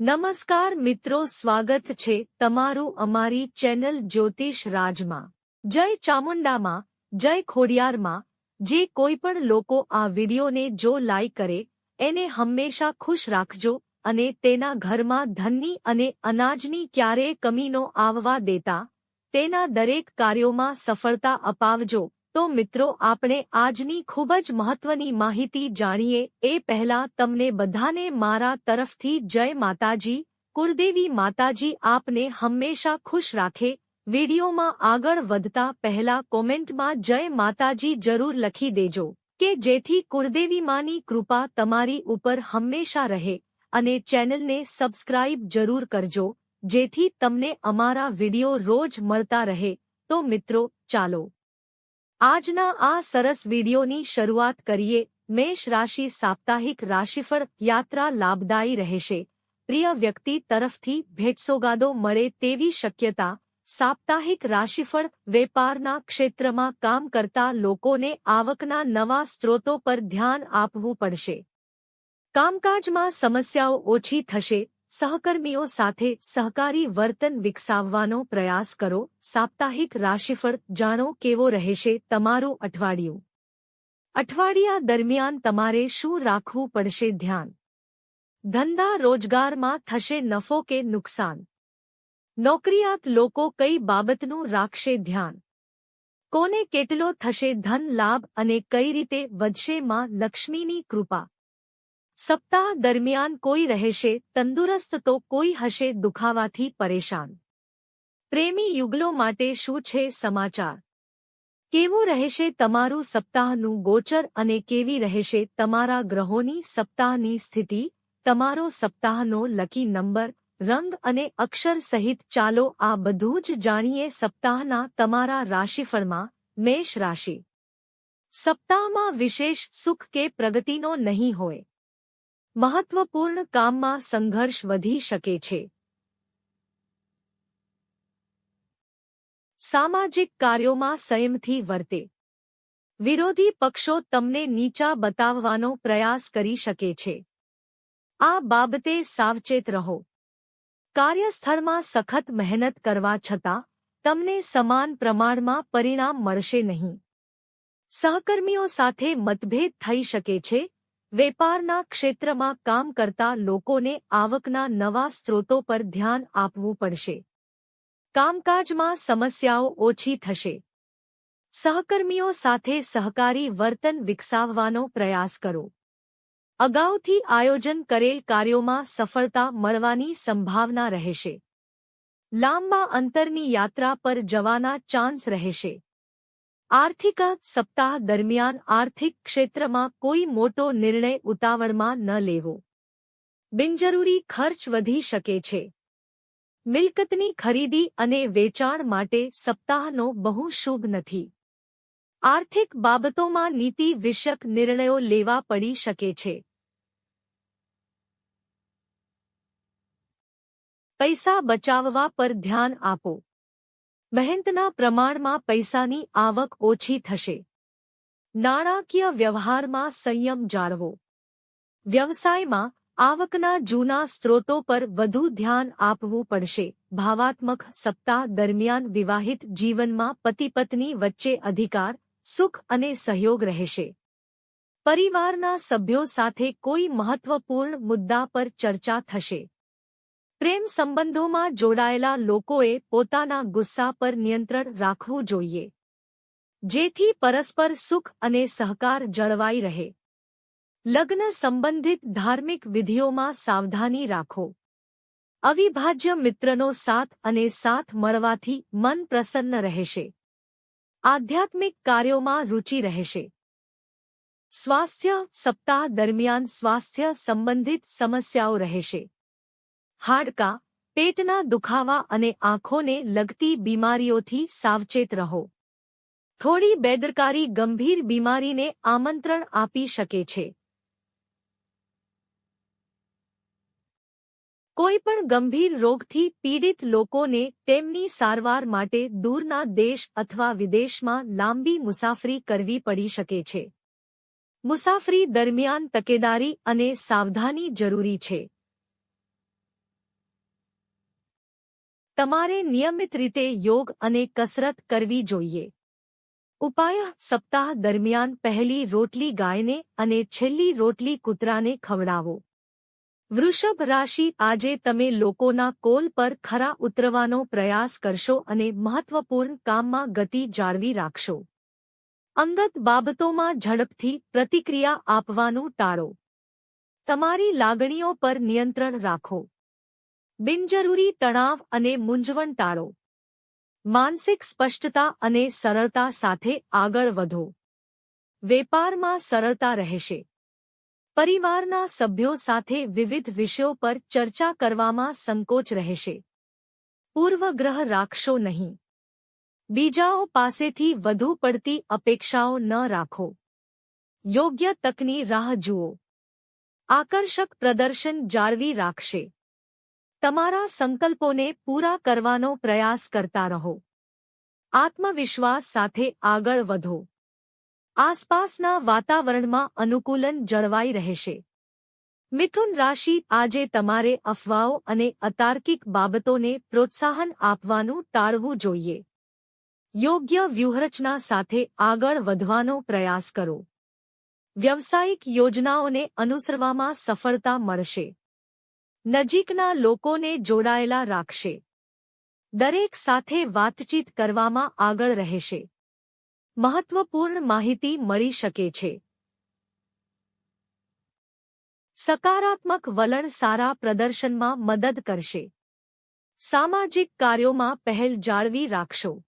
નમસ્કાર મિત્રો, સ્વાગત છે તમારું અમારી ચેનલ જ્યોતિષ રાજમાં. જય ચામુંડામાં, જય ખોડિયારમાં, જે કોઈ પણ લોકો આ વિડીયોને જો લાઈક કરે, એને હંમેશા ખુશ રાખજો અને તેના ઘરમાં ધનની અને અનાજની ક્યારેય કમીનો આવવા દેતા, તેના દરેક કાર્યોમાં સફળતા અપાવજો. તો મિત્રો, આપણે આજની ખૂબ જ મહત્વની માહિતી જાણીએ. એ પહેલા તમને બધાને મારા તરફથી જય માતાજી. કુળદેવી માતાજી આપને હંમેશા ખુશ રાખે. વિડીયોમાં આગળ વધતા પહેલા કોમેન્ટમાં જય માતાજી જરૂર લખી દેજો કે જેથી કુળદેવી માની કૃપા તમારી ઉપર હંમેશા રહે અને ચેનલને સબસ્ક્રાઇબ જરૂર કરજો, જેથી તમને અમારા વીડિયો રોજ મળતા રહે. તો મિત્રો, ચાલો આજના આ સરસ વિડીયોની શરૂઆત કરીએ. મેષ રાશિ સાપ્તાહિક રાશિફળ યાત્રા લાભદાયી રહેશે. પ્રિય વ્યક્તિ તરફથી ભેટસોગાદો મળે તેવી શક્યતા. સાપ્તાહિક રાશિફળ વેપારના ક્ષેત્રમાં કામ કરતા લોકોને આવકના નવા સ્ત્રોતો પર ધ્યાન આપવું પડશે. કામકાજમાં સમસ્યાઓ ઓછી થશે. સહકર્મીઓ સાથે સહકારી વર્તન વિકસાવવાનો પ્રયાસ કરો. સાપ્તાહિક રાશિફળ જાણો કેવો રહેશે તમારું અઠવાડિયું. અઠવાડિયા દરમિયાન તમારે શું રાખવું પડશે ધ્યાન. ધંધા રોજગારમાં થશે નફો કે નુકસાન. નોકરિયાત લોકો કઈ બાબતનું રાખશે ધ્યાન. કોને કેટલો થશે ધન લાભ અને કઈ રીતે વધશે માં લક્ષ્મીની કૃપા. સપ્તાહ દરમિયાન કોઈ રહેશે, તંદુરસ્ત તો કોઈ હશે દુખાવાથી પરેશાન. પ્રેમી યુગલો માટે શું છે સમાચાર? કેવું રહેશે તમારું સપ્તાહનું ગોચર અને કેવી રહેશે તમારા ગ્રહોની સપ્તાહની સ્થિતિ? તમારો સપ્તાહનો લકી નંબર, રંગ અને અક્ષર સહિત ચાલો આ બધું જ જાણીએ સપ્તાહના તમારા રાશિફળમાં, મેષ રાશિ. સપ્તાહમાં વિશેષ સુખ કે પ્રગતિનો નહીં હોય. મહત્વપૂર્ણ કામમાં સંઘર્ષ વધી શકે છે. સામાજિક કાર્યોમાં સંયમથી વર્તે. વિરોધી પક્ષો તમને નીચા બતાવવાનો પ્રયાસ કરી શકે છે. આ બાબતે સાવચેત રહો. કાર્યસ્થળમાં સખત મહેનત કરવા છતાં, તમને સમાન પ્રમાણમાં પરિણામ મળશે નહીં. સહકર્મીઓ સાથે મતભેદ થઈ શકે છે વેપારના ક્ષેત્રમાં કામ કરતા લોકોને આવકના નવા સ્ત્રોતો પર ધ્યાન આપવું પડશે. કામકાજમાં સમસ્યાઓ ઓછી થશે. સહકર્મીઓ સાથે સહકારી વર્તન વિકસાવવાનો પ્રયાસ કરો. અગાઉથી આયોજન કરેલ કાર્યોમાં સફળતા મળવાની સંભાવના રહેશે. લાંબા અંતરની યાત્રા પર જવાના ચાન્સ રહેશે. આર્થિક સપ્તાહ દરમિયાન આર્થિક ક્ષેત્રમાં કોઈ મોટો નિર્ણય ઉતાવળમાં ન લેવો. બિનજરૂરી ખર્ચ વધી શકે છે. મિલકતની ખરીદી અને વેચાણ માટે સપ્તાહનો બહુ શુભ નથી. આર્થિક બાબતોમાં નીતિ વિષયક નિર્ણયો લેવા પડી શકે છે. પૈસા બચાવવા પર ધ્યાન આપો. મહેનતના પ્રમાણમાં પૈસાની આવક ઓછી થશે. નાણાકીય વ્યવહારમાં સંયમ જાળવો. વ્યવસાયમાં આવકના જૂના સ્ત્રોતો પર વધુ ધ્યાન આપવું પડશે. ભાવાત્મક સપ્તાહ દરમિયાન વિવાહિત જીવનમાં પતિ પત્ની વચ્ચે અધિકાર, સુખ અને સહયોગ રહેશે. પરિવારના સભ્યો સાથે કોઈ મહત્વપૂર્ણ મુદ્દા પર ચર્ચા થશે. પ્રેમ સંબંધોમાં જોડાયેલા લોકોએ પોતાના ગુસ્સા પર નિયંત્રણ રાખવું જોઈએ. જેથી પરસ્પર સુખ અને સહકાર જળવાઈ રહે. લગ્ન સંબંધિત ધાર્મિક વિધિઓમાં સાવધાની રાખો. અવિભાજ્ય મિત્રનો સાથ અને સાથ મળવાથી મન પ્રસન્ન રહેશે. આધ્યાત્મિક કાર્યોમાં રુચિ રહેશે. સ્વાસ્થ્ય સપ્તાહ દરમિયાન સ્વાસ્થ્ય સંબંધિત સમસ્યાઓ રહેશે. હાડકાં, પેટના દુખાવા અને આંખોને લગતી બીમારીઓથી સાવચેત રહો. થોડી બેદરકારી ગંભીર બીમારીને આમંત્રણ આપી શકે છે. કોઈપણ ગંભીર રોગથી પીડિત લોકોને તેમની સારવાર માટે દૂરના દેશ અથવા વિદેશમાં લાંબી મુસાફરી કરવી પડી શકે છે. મુસાફરી દરમિયાન તકેદારી અને સાવધાની જરૂરી છે. તમારે નિયમિત રીતે યોગ અને કસરત કરવી જોઈએ. ઉપાય સપ્તાહ દરમિયાન પહેલી રોટલી ગાયને અને છેલ્લી રોટલી કૂતરાને ખવડાવો. વૃષભ રાશિ આજે તમે લોકોના કોલ પર ખરા ઉતરવાનો પ્રયાસ કરશો અને મહત્વપૂર્ણ કામમાં ગતિ જાળવી રાખશો. અંગત બાબતોમાં ઝડપથી પ્રતિક્રિયા આપવાનું ટાળો. તમારી લાગણીઓ પર નિયંત્રણ રાખો. બિનજરૂરી તણાવ અને મૂંઝવણ ટાળો. માનસિક સ્પષ્ટતા અને સરળતા સાથે આગળ વધો. વેપારમાં સરળતા રહેશે. પરિવારના સભ્યો સાથે વિવિધ વિષયો પર ચર્ચા કરવામાં સંકોચ રહેશે. પૂર્વગ્રહ રાખશો નહીં. બીજાઓ પાસેથી વધુ પડતી અપેક્ષાઓ ન રાખો. યોગ્ય તકની રાહ જુઓ. આકર્ષક પ્રદર્શન જાળવી રાખશે. તમારા સંકલ્પોને પૂરા કરવાનો પ્રયાસ કરતા રહો. આત્મવિશ્વાસ સાથે આગળ વધો. આસપાસના વાતાવરણમાં અનુકૂલન જળવાઈ રહેશે. મિથુન રાશિ આજે તમારે અફવાઓ અને અતાર્કિક બાબતોને પ્રોત્સાહન આપવાનું ટાળવું જોઈએ. યોગ્ય વ્યૂહરચના સાથે આગળ વધવાનો પ્રયાસ કરો. વ્યવસાયિક યોજનાઓને અનુસરવામાં સફળતા મળશે. નજીકના લોકોને જોડાયેલા રાખશે. દરેક સાથે વાતચીત કરવામાં આગળ રહેશે. મહત્વપૂર્ણ માહિતી મળી શકે છે. સકારાત્મક વલણ સારા પ્રદર્શનમાં મદદ કરશે. સામાજિક કાર્યોમાં પહેલ જાળવી રાખશો.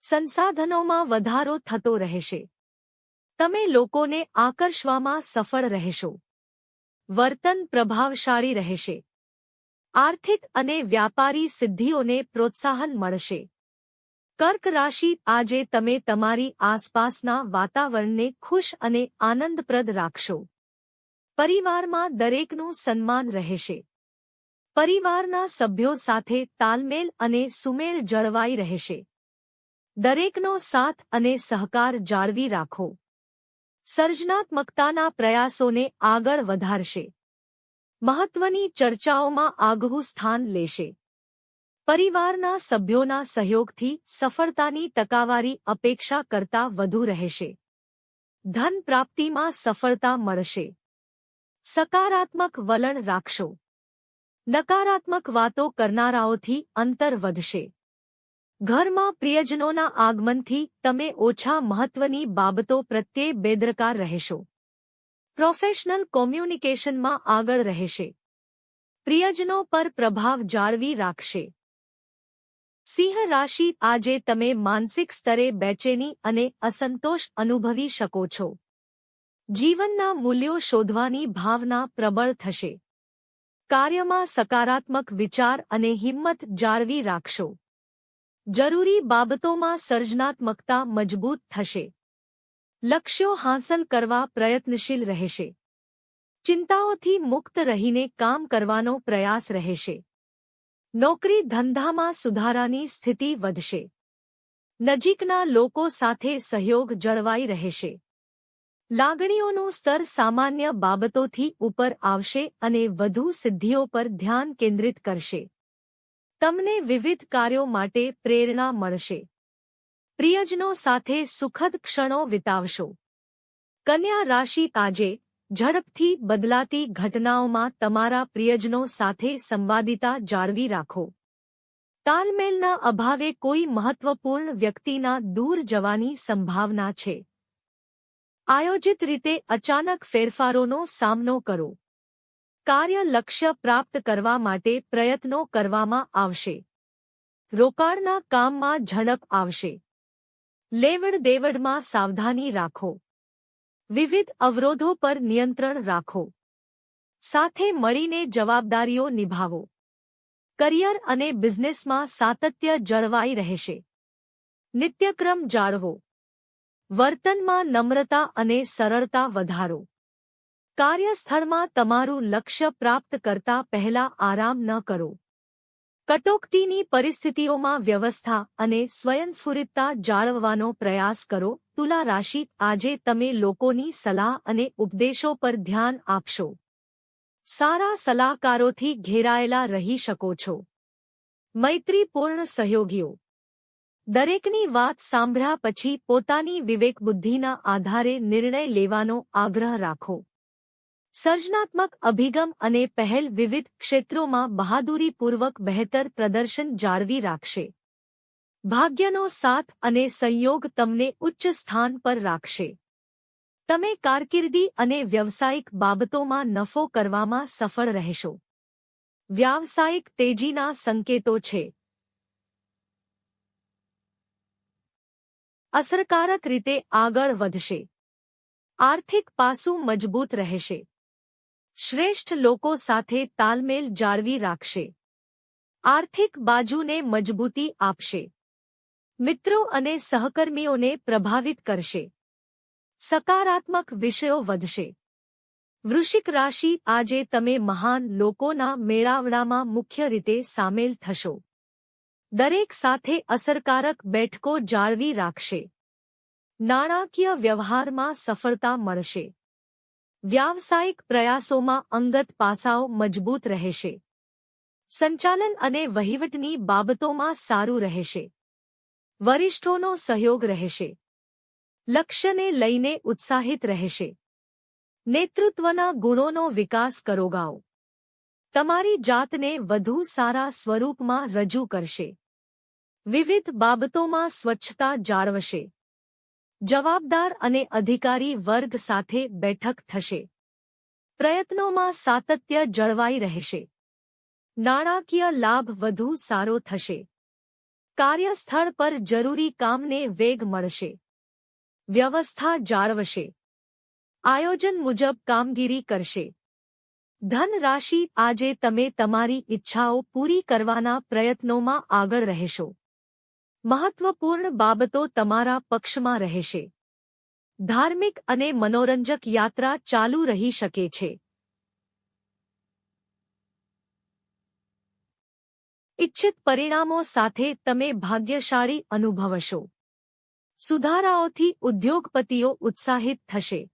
સંસાધનોમાં વધારો થતો રહેશે. તમે લોકોને આકર્ષવામાં સફળ રહેશો. વર્તન પ્રભાવશાળી રહેશે. આર્થિક અને વ્યાપારી સિદ્ધિઓને પ્રોત્સાહન મળશે. કર્ક રાશિ આજે તમે તમારી આસપાસના વાતાવરણને ખુશ અને આનંદપ્રદ રાખશો. પરિવારમાં દરેકનું સન્માન રહેશે. પરિવારના સભ્યો સાથે તાલમેલ અને સુમેળ જળવાઈ રહેશે. દરેકનો સાથ અને સહકાર જાળવી રાખો. સર્જનાત્મકતાના પ્રયાસોને આગળ વધારશે. મહત્વની ચર્ચાઓમાં આગવું સ્થાન લેશે. પરિવારના સભ્યોના સહયોગથી સફળતાની ટકાવારી અપેક્ષા કરતા વધુ રહેશે. ધન પ્રાપ્તિમાં સફળતા મળશે. સકારાત્મક વલણ રાખશો. નકારાત્મક વાતો કરનારાઓથી અંતર વધશે. ઘરમાં પ્રિયજનોના આગમનથી તમે ઓછા મહત્વની બાબતો પ્રત્યે બેદરકાર રહેશો. પ્રોફેશનલ કોમ્યુનિકેશનમાં આગળ રહેશે. પ્રિયજનો પર પ્રભાવ જાળવી રાખશે. સિંહ રાશિ આજે તમે માનસિક સ્તરે બેચેની અને અસંતોષ અનુભવી શકો છો. જીવનના મૂલ્યો શોધવાની ભાવના પ્રબળ થશે. કાર્યમાં સકારાત્મક વિચાર અને હિંમત જાળવી રાખશો. જરૂરી બાબતોમાં સર્જનાત્મકતા મજબૂત થશે. લક્ષ્યો હાંસલ કરવા પ્રયત્નશીલ રહેશે. ચિંતાઓથી મુક્ત રહીને કામ કરવાનો પ્રયાસ રહેશે. નોકરી ધંધામાં સુધારાની સ્થિતિ વધશે. નજીકના લોકો સાથે સહયોગ જળવાઈ રહેશે. લાગણીઓનું સ્તર સામાન્ય બાબતોથી ઉપર આવશે અને વધુ સિદ્ધિઓ પર ધ્યાન કેન્દ્રિત કરશે. તમને વિવિધ કાર્યો માટે પ્રેરણા મળશે. પ્રિયજનો સાથે સુખદ ક્ષણો વિતાવશો. કન્યા રાશિ આજે ઝડપથી બદલાતી ઘટનાઓમાં તમારા પ્રિયજનો સાથે સંવાદિતા જાળવી રાખો. તાલમેલના અભાવે કોઈ મહત્વપૂર્ણ વ્યક્તિના દૂર જવાની સંભાવના છે. આયોજિત રીતે અચાનક ફેરફારોનો સામનો કરો. કાર્ય લક્ષ્ય પ્રાપ્ત કરવા માટે પ્રયત્નો કરવામાં આવશે. રોકાણના કામમાં ઝડપ આવશે. લેવડ દેવડમાં સાવધાની રાખો. વિવિધ અવરોધો પર નિયંત્રણ રાખો. સાથે મળીને જવાબદારીઓ નિભાવો. કરિયર અને બિઝનેસમાં સાતત્ય જળવાઈ રહેશે. નિત્યક્રમ જાળવો. વર્તનમાં નમ્રતા અને સરળતા વધારો. કાર્યસ્થળમાં તમારું લક્ષ્ય પ્રાપ્ત કરતા પહેલા આરામ ન કરો. કટોકટીની પરિસ્થિતિઓમાં વ્યવસ્થા અને સ્વયંસ્ફુરિતતા જાળવવાનો પ્રયાસ કરો. તુલા રાશિ, આજે તમે લોકોની સલાહ અને ઉપદેશો પર ધ્યાન આપશો. સારા સલાહકારોથી ઘેરાયેલા રહી શકો છો. મૈત્રીપૂર્ણ સહયોગીઓ. દરેકની વાત સાંભળ્યા પછી પોતાની વિવેકબુદ્ધિના આધારે નિર્ણય લેવાનો આગ્રહ રાખો. સર્જનાત્મક અભિગમ અને પહેલ વિવિધ ક્ષેત્રોમાં બહાદુરીપૂર્વક બહેતર પ્રદર્શન જાળવી રાખશે. ભાગ્યનો સાથ અને સંયોગ તમને ઉચ્ચ સ્થાન પર રાખશે. તમે કારકિર્દી અને વ્યવસાયિક બાબતોમાં નફો કરવામાં સફળ રહેશો. વ્યાવસાયિક તેજીના સંકેતો છે. અસરકારક રીતે આગળ વધશે. આર્થિક પાસું મજબૂત રહેશે. શ્રેષ્ઠ લોકો સાથે તાલમેલ જાળવી રાખશે. આર્થિક બાજુને મજબૂતી આપશે. મિત્રો અને સહકર્મીઓને પ્રભાવિત કરશે. સકારાત્મક વિષયો વધશે. વૃશ્ચિક રાશિ આજે તમે મહાન લોકોના મેળાવડામાં મુખ્ય રીતે સામેલ થશો. દરેક સાથે અસરકારક બેઠકો જાળવી રાખશે. નાણાકીય વ્યવહારમાં સફળતા મળશે. વ્યાવસાયિક પ્રયાસોમાં અંગત પાસાઓ મજબૂત રહેશે. સંચાલન અને વહીવટની બાબતોમાં સારું રહેશે. વરિષ્ઠોનો સહયોગ રહેશે. લક્ષ્યને લઈને ઉત્સાહિત રહેશે. નેતૃત્વના ગુણોનો વિકાસ કરોગાઓ તમારી જાતને વધુ સારા સ્વરૂપમાં રજૂ કરશે. વિવિધ બાબતોમાં સ્વચ્છતા જાળવશે. જવાબદાર અને અધિકારી વર્ગ સાથે બેઠક થશે. પ્રયત્નોમાં સાતત્ય જળવાઈ રહેશે. નાણાકીય લાભ વધુ સારો થશે. કાર્યસ્થળ પર જરૂરી કામને વેગ મળશે. વ્યવસ્થા જાળવશે. આયોજન મુજબ કામગીરી કરશે. ધન રાશિ આજે તમે તમારી ઈચ્છાઓ પૂરી કરવાના પ્રયત્નોમાં આગળ રહેશો. મહત્વપૂર્ણ બાબતો તમારા પક્ષમાં રહેશે. ધાર્મિક અને મનોરંજક યાત્રા ચાલુ રહી શકે છે. ઇચ્છિત પરિણામો સાથે તમે ભાગ્યશાળી અનુભવશો. સુધારાઓથી ઉદ્યોગપતિઓ ઉત્સાહિત થશે.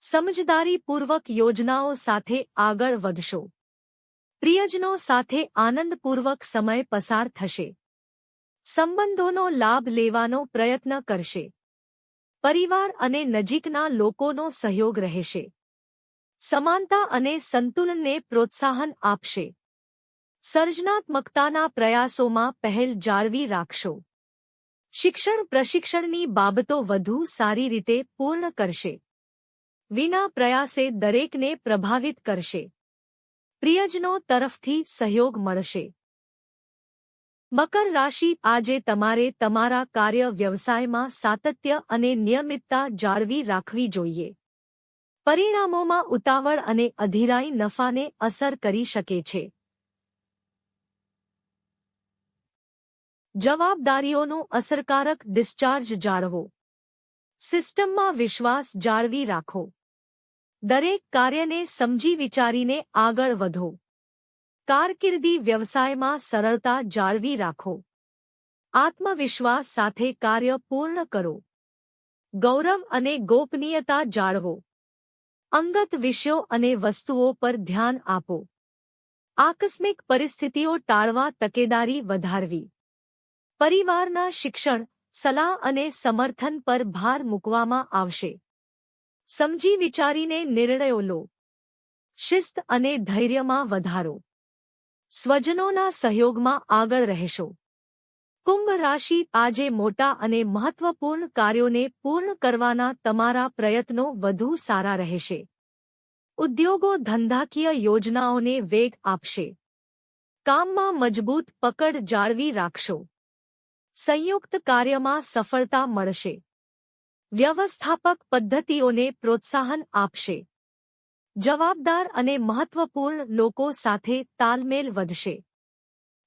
સમજદારીપૂર્વક યોજનાઓ સાથે આગળ વધશો. પ્રિયજનો સાથે આનંદપૂર્વક સમય પસાર થશે. સંબંધોનો લાભ લેવાનો પ્રયત્ન કરશે. પરિવાર અને નજીકના લોકોનો સહયોગ રહેશે. સમાનતા અને સંતુલનને પ્રોત્સાહન આપશે. સર્જનાત્મકતાના પ્રયાસોમાં પહેલ જાળવી રાખશો. શિક્ષણ પ્રશિક્ષણની બાબતો વધુ સારી રીતે પૂર્ણ કરશે. વિના પ્રયાસે દરેકને પ્રભાવિત કરશે. પ્રિયજનો તરફથી સહયોગ મળશે. મકર રાશિ આજે તમારે તમારા કાર્ય વ્યવસાયમાં સાતત્ય અને નિયમિતતા જાળવી રાખવી જોઈએ. પરિણામોમાં ઉતાવળ અને અધીરાઈ નફાને અસર કરી શકે છે. જવાબદારીઓનું અસરકારક ડિસ્ચાર્જ જાળવો. સિસ્ટમમાં વિશ્વાસ જાળવી રાખો. દરેક કાર્યને સમજી વિચારીને આગળ વધો. કારકિર્દી વ્યવસાયમાં સરળતા જાળવી રાખો. આત્મવિશ્વાસ સાથે કાર્ય પૂર્ણ કરો. ગૌરવ અને ગોપનીયતા જાળવો. અંગત વિષયો અને વસ્તુઓ પર ધ્યાન આપો. આકસ્મિક પરિસ્થિતિઓ ટાળવા તકેદારી વધારવી. પરિવારના શિક્ષણ, સલાહ અને સમર્થન પર ભાર મૂકવામાં આવશે. સમજી વિચારીને નિર્ણયો લો. શિસ્ત અને ધૈર્યમાં વધારો. સ્વજનોના સહયોગમાં આગળ રહેશો. કુંભ રાશિ આજે મોટા અને મહત્વપૂર્ણ કાર્યોને પૂર્ણ કરવાના તમારા પ્રયત્નો વધુ સારા રહેશે. ઉદ્યોગો ધંધાકીય યોજનાઓને વેગ આપશે. કામમાં મજબૂત પકડ જાળવી રાખશો. સંયુક્ત કાર્યમાં સફળતા મળશે. વ્યવસ્થાપક પદ્ધતિઓને પ્રોત્સાહન આપશે. જવાબદાર અને મહત્વપૂર્ણ લોકો સાથે તાલમેલ વધશે.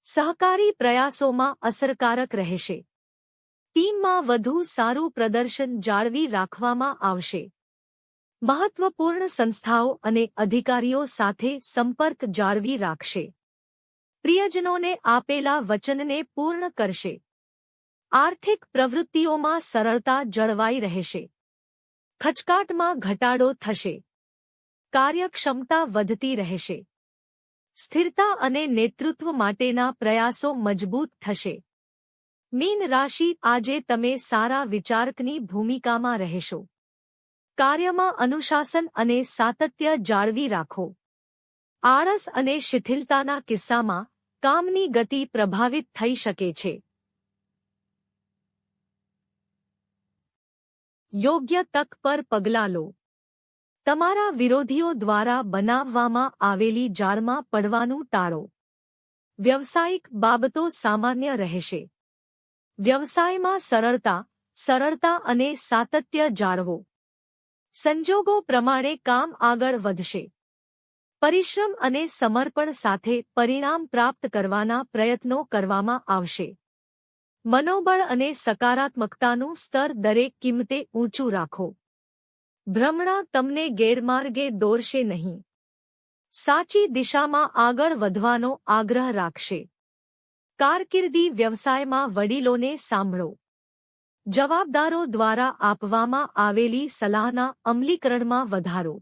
સહકારી પ્રયાસોમાં અસરકારક રહેશે. ટીમમાં વધુ સારું પ્રદર્શન જાળવી રાખવામાં આવશે. મહત્વપૂર્ણ સંસ્થાઓ અને અધિકારીઓ સાથે સંપર્ક જાળવી રાખશે. પ્રિયજનોને આપેલા વચનને પૂર્ણ કરશે. આર્થિક પ્રવૃત્તિઓમાં સરળતા જળવાઈ રહેશે. ખચકાટમાં ઘટાડો થશે. કાર્યક્ષમતા વધતી રહેશે. સ્થિરતા અને નેતૃત્વ માટેના પ્રયાસો મજબૂત થશે. મીન રાશિ આજે તમે સારા વિચારકની ભૂમિકામાં રહેશો. કાર્યમાં અનુશાસન અને સાતત્ય જાળવી રાખો. આળસ અને શિથિલતાના કિસ્સામાં કામની ગતિ પ્રભાવિત થઈ શકે છે. યોગ્ય તક પર પગલાં લો. તમારા વિરોધીઓ દ્વારા બનાવવામાં આવેલી જાળમાં પડવાનું ટાળો. વ્યવસાયિક બાબતો સામાન્ય રહેશે. વ્યવસાયમાં સરળતા સરળતા અને સાતત્ય જાળવો. સંજોગો પ્રમાણે કામ આગળ વધશે. પરિશ્રમ અને સમર્પણ સાથે પરિણામ પ્રાપ્ત કરવાના પ્રયત્નો કરવામાં આવશે. મનોબળ અને સકારાત્મકતાનું સ્તર દરેક કિંમતે ઊંચું રાખો. ભ્રમણા તમને ગેરમાર્ગે દોરશે નહીં. સાચી દિશામાં આગળ વધવાનો આગ્રહ રાખશે. કારકિર્દી વ્યવસાયમાં વડીલોને સાંભળો. જવાબદારો દ્વારા આપવામાં આવેલી સલાહના અમલીકરણમાં વધારો.